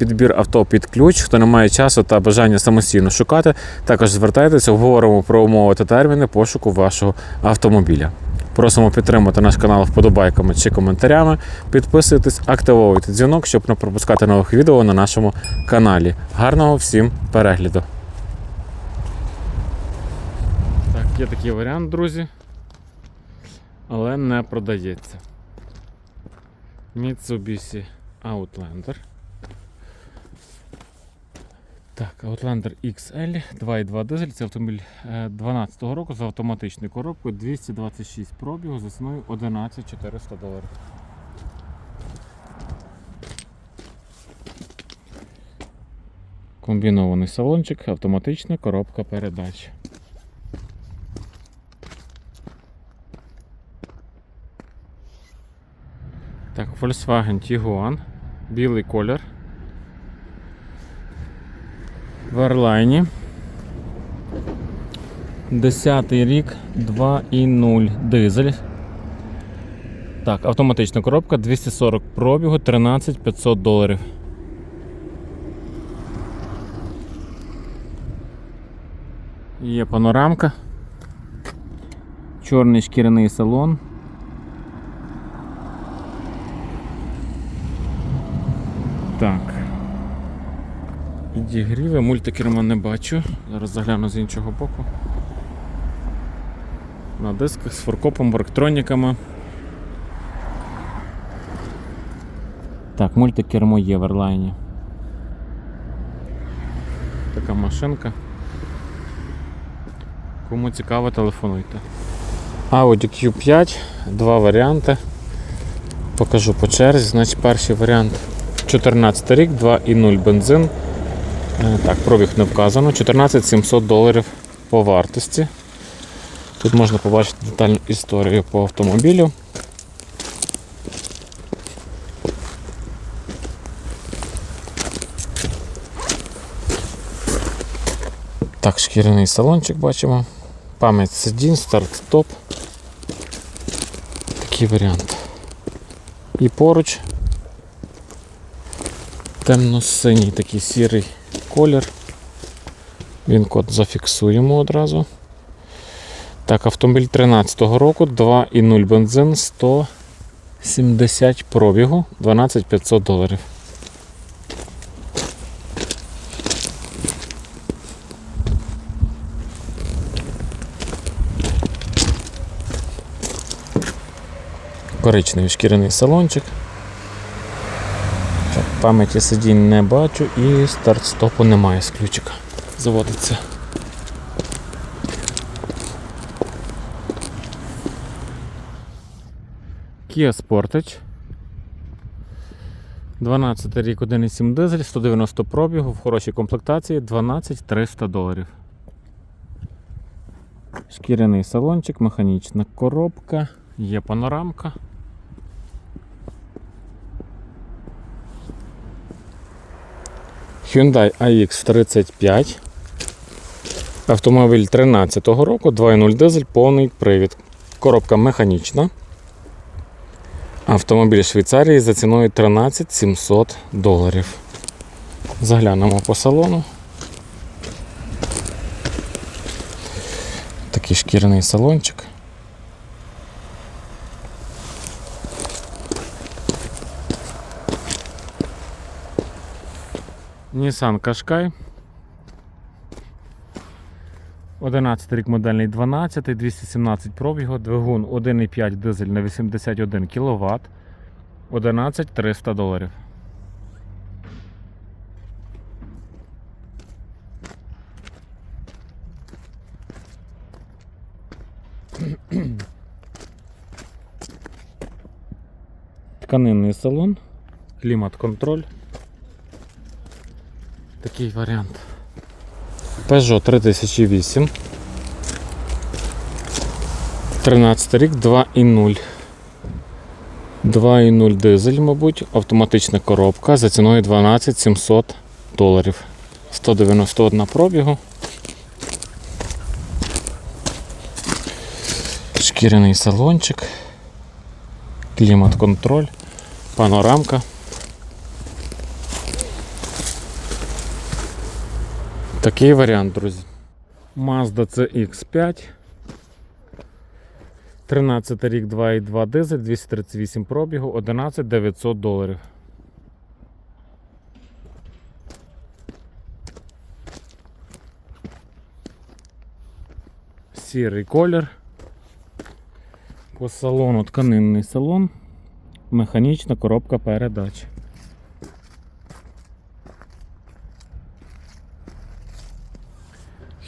підбір авто під ключ, хто не має часу та бажання самостійно шукати, також звертайтеся, обговоримо про умови та терміни пошуку вашого автомобіля. Просимо підтримати наш канал вподобайками чи коментарями. Підписуйтесь, активовуйте дзвінок, щоб не пропускати нових відео на нашому каналі. Гарного всім перегляду! Так, є такий варіант, друзі. Але не продається. Mitsubishi Outlander. Так, Outlander XL 2.2 дизель. Це автомобіль 2012 року з автоматичною коробкою 226 пробігу за ціною 11 400 доларів. Комбінований салончик, автоматична коробка передач. Так, Volkswagen Tiguan, білий колір. В Арлайні. 10 рік 2.0 дизель. Так, автоматична коробка 240 пробігу, 13 500 доларів. Є панорамка. Чорний шкіряний салон. Так. Підігріви, мультикерма не бачу. Зараз загляну з іншого боку. На дисках з форкопом, електроніками. Так, мультикермо є в Ерлайні. Така машинка. Кому цікаво, телефонуйте. Audi Q5, два варіанти. Покажу по черзі. Значить, перший варіант 14 рік, 2,0 бензин. Е, Так, пробіг не вказано. 14 700 доларів по вартості. Тут можна побачити детальну історію по автомобілю. Так, шкіряний салончик бачимо. Пам'ять сидінь, старт-стоп. Такий варіант. І поруч темно-синій такий сірий колір. Він код зафіксуємо одразу. Так, автомобіль 13-го року, 2,0 бензин, 170 пробігу, 12 500 доларів. Коричневий шкіряний салончик. Пам'яті сидінь не бачу і старт-стопу немає з ключика. Заводиться. Kia Sportage. 12 рік 1,7 дизель, 190 пробігу в хорошій комплектації 12 300 доларів. Шкіряний салончик, механічна коробка, є панорамка. Hyundai AX35. Автомобіль 13 року, 2.0 дизель, повний привід. Коробка механічна. Автомобіль Швейцарії за ціною 13 700 доларів. Заглянемо по салону. Такий шкіряний салончик. Nissan Qashqai. 11 рік модельний 12, 217 пробігу, двигун 1,5 дизель на 81 кВт, 11 300 доларів. Тканинний салон, клімат-контроль. Такий варіант. Peugeot 3008. 13 рік 2,0. 2,0 дизель, мабуть, автоматична коробка за ціною 12 700 доларів. 191 пробігу. Шкіряний салончик, клімат-контроль, панорамка. Такий варіант, друзі. Mazda CX5. 13 рік 2,2 дизель, 238 пробігу, 11 900 доларів. Сірий колір. По салону тканинний салон, механічна коробка передач.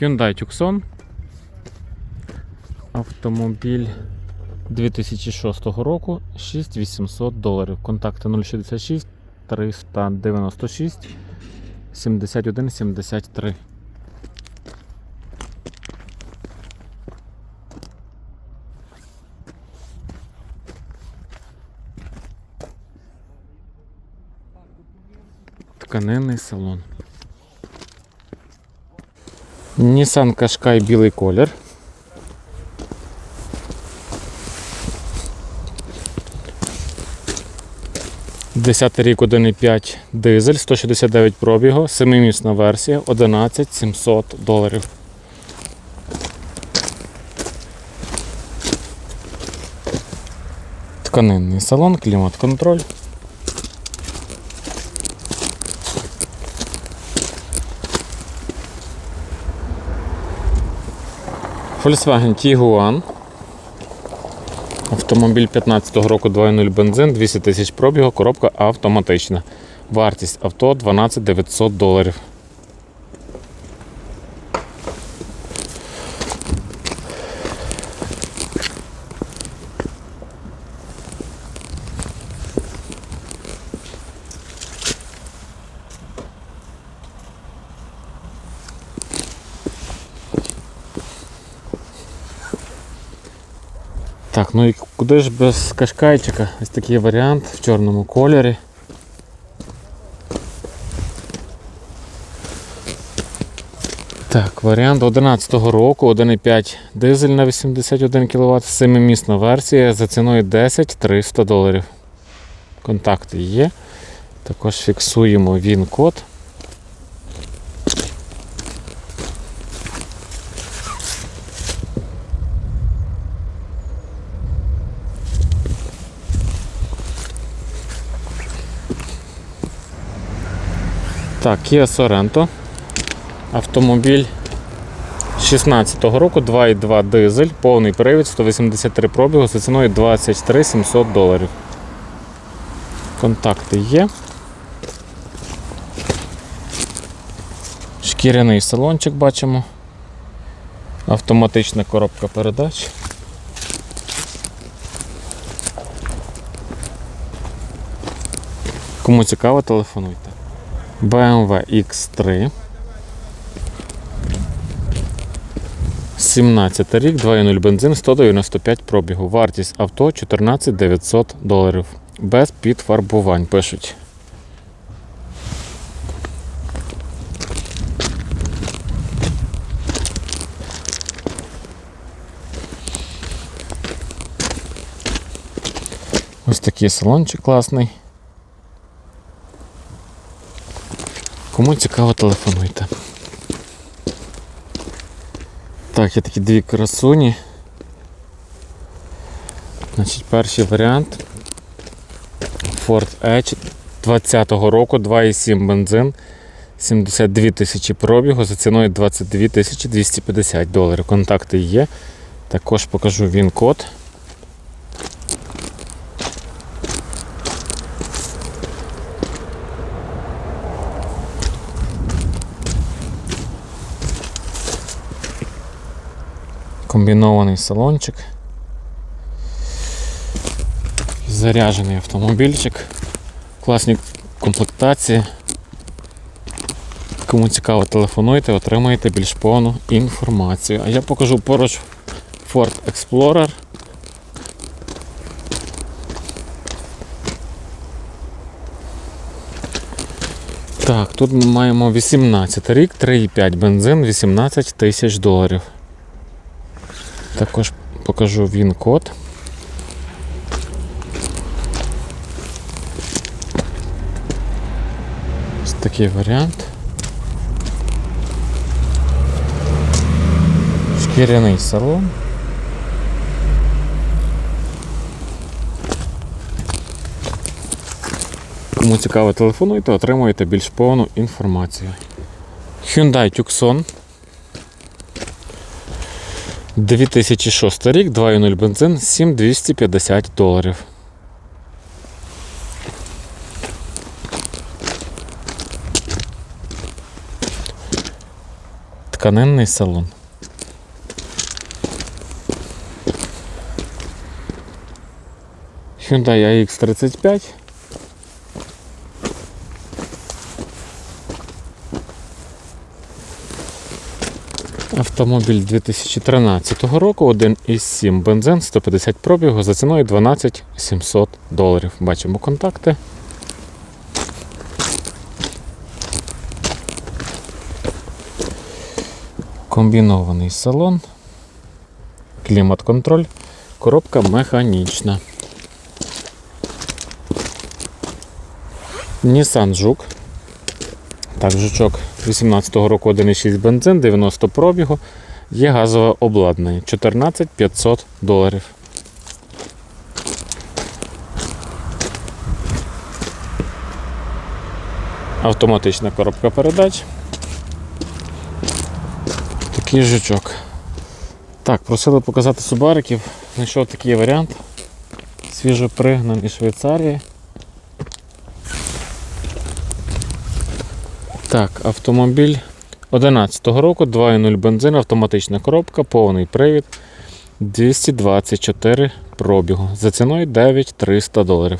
Hyundai Tucson. Автомобіль 2006 року 6800 доларів. Контакти 066 396 71 73. Тканинний салон. Nissan Qashqai білий колір. Десятий рік 1,5 дизель, 169 пробігу, 7-місна версія, 11 700 доларів. Тканинний салон, клімат-контроль. Volkswagen Tiguan. Автомобіль 15-го року 2.0 бензин, 200 тисяч пробігу, коробка автоматична. Вартість авто 12 900 доларів. Так, ну і куди ж без кашкайчика? Ось такий варіант в чорному кольорі. Так, варіант 11-го року, 1,5 дизель на 81 кВт, 7-місна версія за ціною 10 300 доларів. Контакти є. Також фіксуємо він-код. Так, Kia Sorento. Автомобіль 16-го року, 2,2 дизель, повний привід, 183 пробігу за ціною 23 700 доларів. Контакти є. Шкіряний салончик бачимо. Автоматична коробка передач. Кому цікаво, телефонуйте. BMW X3. 17 рік, 2.0 бензин, 195 пробігу. Вартість авто 14 900 доларів. Без підфарбувань пишуть. Ось такий салончик класний. Кому цікаво, телефонуйте. Так, є такі дві красуні. Значить, перший варіант. Ford Edge 20-го року, 2,7 бензин, 72 тисячі пробігу за ціною 22 тисячі 250 доларів. Контакти є. Також покажу він код. Комбінований салончик. Заряджений автомобільчик. Класні комплектації. Кому цікаво, телефонуйте, отримаєте більш повну інформацію. А я покажу поруч Ford Explorer. Так, тут ми маємо 18 рік, 3,5 бензин, 18 тисяч доларів. Також покажу він код. Ось такий варіант. Шкіряний салон. Кому цікаво, телефонуйте, отримуєте більш повну інформацію. Hyundai Tucson. 2006 рік, 2.0 бензин, 7250 доларів. Тканинний салон. Hyundai AX35. Автомобіль 2013 року, 1,7 бензин, 150 пробігу за ціною 12 700 доларів. Бачимо контакти. Комбінований салон, клімат-контроль, коробка механічна. Nissan Жук. Так, жучок 18-го року 1,6 бензин, 90 пробігу. Є газове обладнання 14 500 доларів. Автоматична коробка передач. Такий жучок. Так, просили показати субариків. Знайшов такий варіант. Свіжо пригнаний із Швейцарії. Так, автомобіль 11-го року, 2.0 бензин, автоматична коробка, повний привід, 224 пробігу. За ціною 9300 доларів.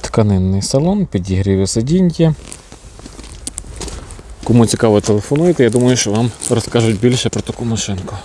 Тканинний салон, підігріві сидіння. Кому цікаво, телефонуйте, я думаю, що вам розкажуть більше про таку машинку.